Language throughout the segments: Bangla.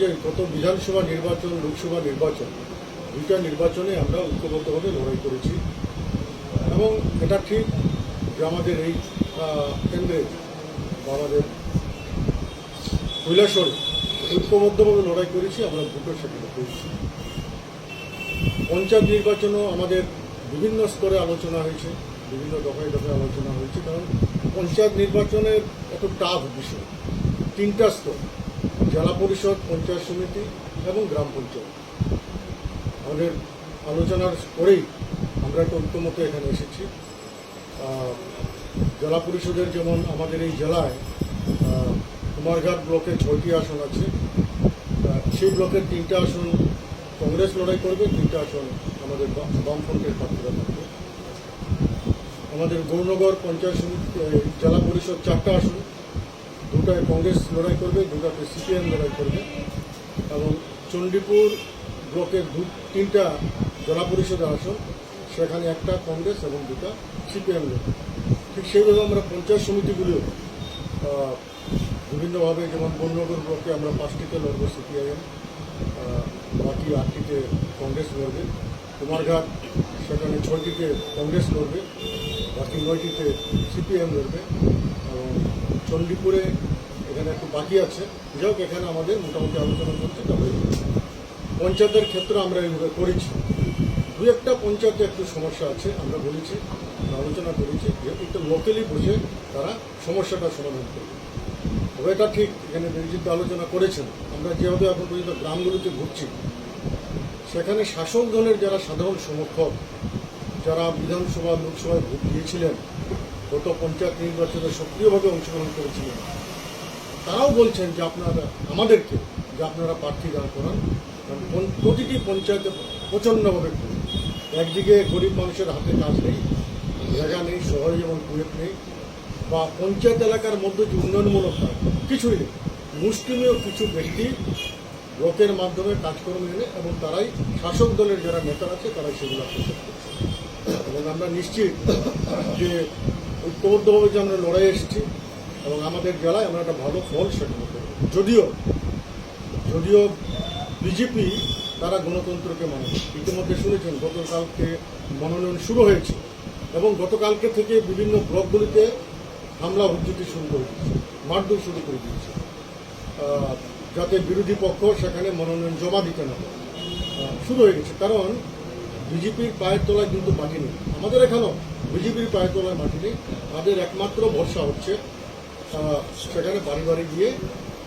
যে গত বিধানসভা নির্বাচন, লোকসভা নির্বাচন, দুইটা নির্বাচনে আমরা ঐক্যবদ্ধভাবে লড়াই করেছি। এবং এটা ঠিক যে আমাদের এই কেন্দ্রে আমাদের কৈলাসরে ঐক্যবদ্ধভাবে লড়াই করেছি, আমরা দুটো সেখানে পেয়েছি পঞ্চায়েত নির্বাচনও আমাদের বিভিন্ন স্তরে আলোচনা হয়েছে, বিভিন্ন দফায় দফায় আলোচনা হয়েছে, কারণ পঞ্চায়েত নির্বাচনের এত টাফ বিষয়, তিনটা স্তর। জেলা পরিষদ, পঞ্চায়েত সমিতি এবং গ্রাম পঞ্চায়েত। আমাদের আলোচনার পরেই আমরা একটা ঐক্যমতে এখানে এসেছি। জেলা পরিষদের যেমন আমাদের এই জেলায় কুমারঘাট ব্লকে ছয়টি আসন আছে। সেই ব্লকের তিনটা আসন কংগ্রেস লড়াই করবে, তিনটা আসন আমাদের বাম- বামফ্রন্টের প্রার্থীরা থাকবে। আমাদের গৌরনগর পঞ্চায়েত জেলা পরিষদ চারটা আসন। দুটায় কংগ্রেস লড়াই করবে, দুটাতে সিপিএম লড়াই করবে। এবং চণ্ডীপুর ব্লকের দু, তিনটা জেলা পরিষদের আসন, সেখানে একটা কংগ্রেস এবং দুটা সিপিএম লড়বে ঠিক সেইভাবে আমরা পঞ্চায়েত সমিতিগুলিও বিভিন্নভাবে যেমন বননগর ব্লকে আমরা পাঁচটিতে লড়বো সিপিআইএম বাকি আটটিতে কংগ্রেস লড়বে। কুমারঘাট, সেখানে ছয়টিতে কংগ্রেস লড়বে, বাকি নয়টিতে সিপিএম লড়বে। চণ্ডীপুরে এখানে একটু বাকি আছে। যাই এখানে আমাদের মোটামুটি আলোচনা করছে তা যাবে। পঞ্চায়েতের ক্ষেত্রে আমরা এইভাবে করেছি। দু একটা পঞ্চায়েতে একটু সমস্যা আছে, আমরা বলেছি আলোচনা করেছি যে একটু লোকালি বসে তারা সমস্যাটা সমাধান করবে। তবে এটা ঠিক, এখানে বিরোধীতে আলোচনা করেছেন। আমরা যেভাবে এখন পর্যন্ত গ্রামগুলিতে ঘুরছি, সেখানে শাসক দলের যারা সাধারণ সমর্থক, যারা বিধানসভা, লোকসভায় ভোট দিয়েছিলেন গত পঞ্চায়েত নির্বাচনে সক্রিয়ভাবে অংশগ্রহণ করেছিলেন। তারাও বলছেন যে আপনারা, আমাদেরকে যে আপনারা প্রার্থী দাঁড় করান, কারণ প্রতিটি পঞ্চায়েতে প্রচণ্ডভাবে একদিকে গরিব মানুষের হাতে কাজ নেই, জায়গা নেই, শহরে যেমন কুয়েত নেই, বা পঞ্চায়েত এলাকার মধ্যে যে উন্নয়নমূলক কাজ, কিছুই নেই। মুষ্টিমেয় কিছু ব্যক্তি ব্লকের মাধ্যমে কাজকর্ম এনে এবং তারাই শাসক দলের যারা নেতা আছে, তারাই সেগুলো করছে এবং আমরা নিশ্চিত যে ঐক্যবদ্ধভাবে যে আমরা লড়াই এসেছি এবং আমাদের জেলায় আমরা একটা ভালো ফল করব যদিও যদিও বিজেপি তারা গণতন্ত্রকে মানে ইতিমধ্যে শুনেছেন, গতকালকে মনোনয়ন শুরু হয়েছে এবং গতকালকে থেকে বিভিন্ন ব্লকগুলিতে হামলা হুজ্জুতি শুরু করে দিয়েছে, মারধর শুরু করে দিয়েছে। যাতে বিরোধী পক্ষ সেখানে মনোনয়ন জমা দিতে না শুরু হয়ে গেছে। কারণ বিজেপির পায়ের তলায় কিন্তু মাটি নেই। আমাদের এখানেও বিজেপির পায়ের তলায় মাটি নেই। তাদের একমাত্র ভরসা হচ্ছে সেখানে বাড়ি বাড়ি গিয়ে,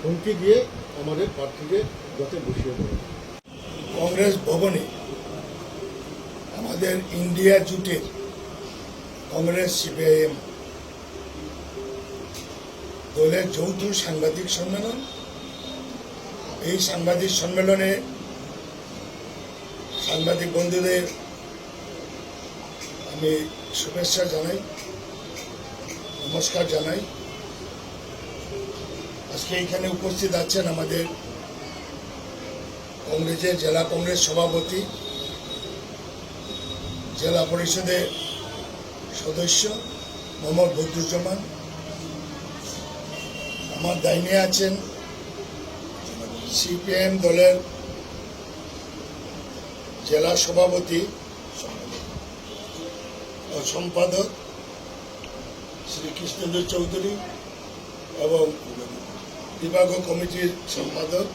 হুমকি দিয়ে আমাদের প্রার্থীকে যাতে বসিয়ে দেবে কংগ্রেস ভবনে আমাদের ইন্ডিয়া জুটের কংগ্রেস সিপিআইএম দলের যৌথ সাংবাদিক সম্মেলন। এই সাংবাদিক সম্মেলনে সাংবাদিক বন্ধুদের আমি শুভেচ্ছা জানাই, নমস্কার জানাই। আজকে এখানে উপস্থিত আছেন আমাদের কংগ্রেসের জেলা কংগ্রেস সভাপতি, জেলা পরিষদের সদস্য মোহাম্মদ বদরুজ্জামান। আমার দাইনে আছেন সিপিএম দলের জেলা সভাপতি ও সম্পাদক শ্রী কৃষ্ণেন্দ্র চৌধুরী এবং বিভাগ কমিটির সম্পাদক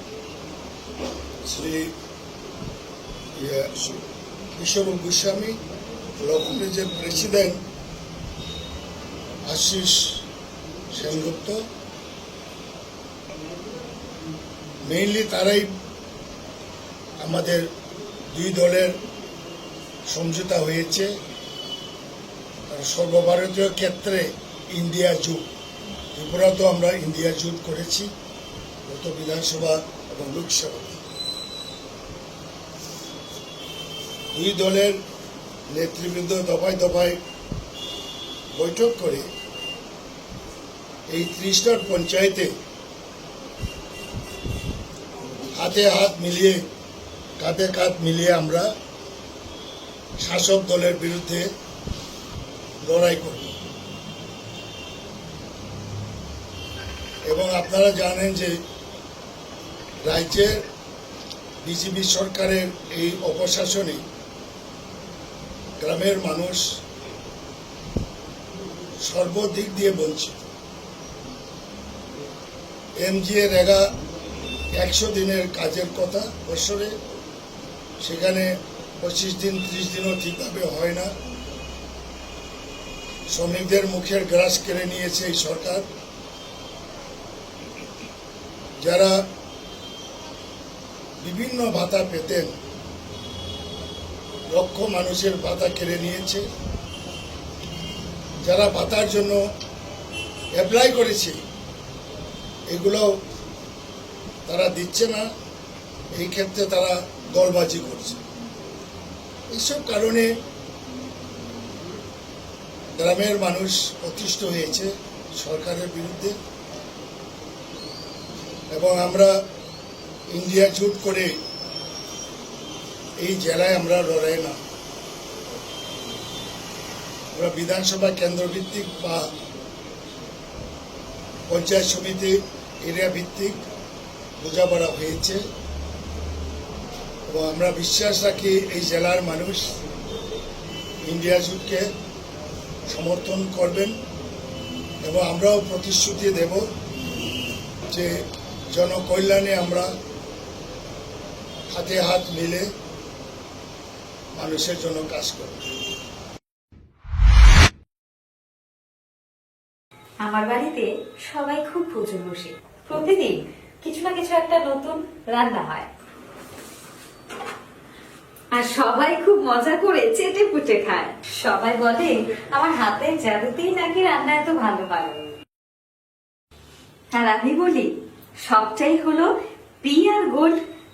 শ্রী ইয়ে, বিশ্বরূপ গোস্বামী লখনৌজের প্রেসিডেন্ট আশিস সেনগুপ্ত মেইনলি তারাই আমাদের দুই দলের সমঝোতা হয়েছে। সর্বভারতীয় ক্ষেত্রে ইন্ডিয়া জুট, ত্রিপুরাতেও আমরা ইন্ডিয়া জুট করেছি, গত বিধানসভা এবং লোকসভা। দুই দলের নেতৃবৃন্দ দফায় দফায় বৈঠক করে এই ত্রিশটার পঞ্চায়েতে হাতে হাত মিলিয়ে কাঁধে কাঁধ মিলিয়ে আমরা শাসক দলের বিরুদ্ধে লড়াই করব। এবং আপনারা জানেন যে রাজ্যের বিজেপি সরকারের এই অপশাসনে গ্রামের মানুষ সর্বদিক দিয়ে বঞ্চিত। এমজিএ রেগা একশো দিনের কাজের কথা বছরে সেখানে পঁচিশ দিন, ত্রিশ দিনও ঠিকভাবে হয় না। শ্রমিকদের মুখের গ্রাস কেড়ে নিয়েছে এই সরকার। যারা বিভিন্ন ভাতা পেতেন, লক্ষ মানুষের ভাতা কেড়ে নিয়েছে। যারা ভাতার জন্য অ্যাপ্লাই করেছে, এগুলো তারা দিচ্ছে না। এই ক্ষেত্রে তারা দলবাজি করছে। এইসব কারণে গ্রামের মানুষ অতিষ্ঠ হয়েছে সরকারের বিরুদ্ধে। এবং আমরা ইন্ডিয়া জুট করে এই জেলায় আমরা লড়াই না। আমরা বিধানসভা কেন্দ্র ভিত্তিক বা পঞ্চায়েত সমিতি এরিয়া ভিত্তিক বোঝাপড়া হয়েছে। আমরা বিশ্বাস রাখি এই জেলার মানুষ ইন্ডিয়া জুটকে সমর্থন করবেন এবং আমরাও প্রতিশ্রুতি দেব যে জনকল্যাণে আমরা হাতে হাত মিলে মানুষের জন্য কাজ করব। আমার বাড়িতে সবাই খুব প্রচুর বসে। প্রতিদিন কিছু না কিছু একটা নতুন রান্না হয়। আর সবাই খুব মজা করে চেটে পুটে খায়। সবাই বলে, আমার হাতের জাদুতেই নাকি রান্না এত ভালো পারে আর আমি বলি, সবটাই হলো P R gold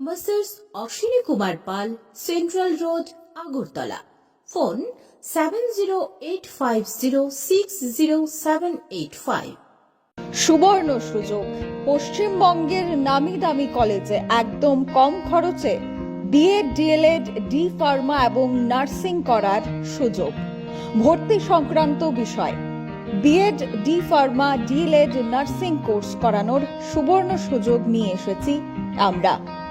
masters Ashwini Kumar Pal central road Agartala phone seven zero eight five zero six zero seven eight five সুবর্ণ সুযোগ। পশ্চিমবঙ্গের নামি দামি কলেজে একদম কম খরচে বিএড ডিএলএড ডি ফার্মা এবং নার্সিং করার সুযোগ। ভর্তি সংক্রান্ত বিষয় BEd D pharma DElEd nursing course করানোর সুবর্ণ সুযোগ নিয়ে এসেছি আমরা।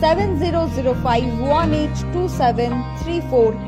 7005